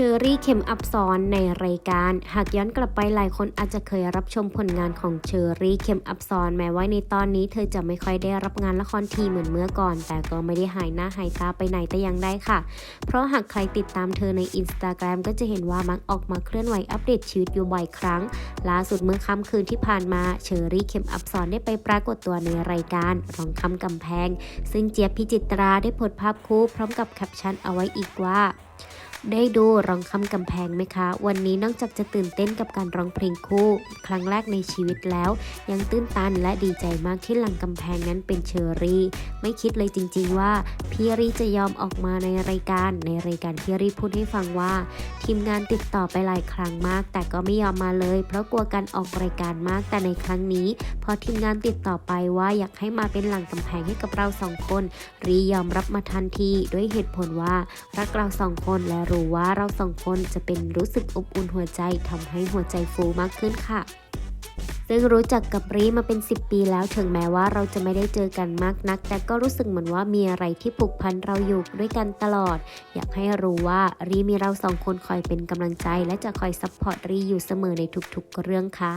เชอรี่เข็มอับซ้อนในรายการ หากย้อนกลับไปหลายคนอาจจะเคยรับชมผลงานของเชอรี่เข็มอับซ้อนแม้ว่าในตอนนี้เธอจะไม่ค่อยได้รับงานละครทีเหมือนเมื่อก่อน แต่ก็ไม่ได้หายหน้าหายตาไปไหนแต่ยังได้ค่ะ เพราะหากใครติดตามเธอในอินสตาแกรมก็จะเห็นว่ามักออกมาเคลื่อนไหวอัปเดตชีวิตอยู่บ่อยครั้ง ล่าสุดเมื่อค่ำคืนที่ผ่านมาเชอรี่เข็มอับซ้อนได้ไปปรากฏตัวในรายการรองคำกำแพง ซึ่งเจี๊ยบพิจิตราได้โพสต์ภาพคู่พร้อมกับแคปชั่นเอาไว้อีกว่า ได้ดูร้องคำกำแพงไหมคะ วันนี้นอกจากจะตื่นเต้นกับการร้องเพลงคู่ ครั้งแรกในชีวิตแล้ว ยังตื้นตันและดีใจมากที่หลังกำแพงนั้นเป็นเชอรี่ ไม่คิดเลยจริง ๆ ว่าพี่รีจะยอมออกมาในรายการ ในรายการพี่รีพูดให้ฟังว่า ทีมงานติดต่อไปหลายครั้งมาก แต่ก็ไม่ยอมมาเลย เพราะกลัวการออกรายการมากแต่ในครั้งนี้ พอทีมงานติดต่อไปว่าอยากให้มาเป็นหลังกำแพงให้กับเราสองคน รียอมรับมาทันทีด้วยเหตุผลว่ารักเราสองคนและรู้ว่าเราสองคนจะเป็นรู้สึกอบอุ่นหัวใจทำให้หัวใจฟูมากขึ้นค่ะ ซึ่งรู้จักกับรีมาเป็น 10 ปีแล้วถึงแม้ว่าเราจะไม่ได้เจอกันมากนัก แต่ก็รู้สึกเหมือนว่ามีอะไรที่ผูกพันเราอยู่ด้วยกันตลอด อยากให้รู้ว่ารีมีเราสองคนคอยเป็นกำลังใจ และจะคอยซัพพอร์ตรีอยู่เสมอในทุกๆเรื่องค่ะ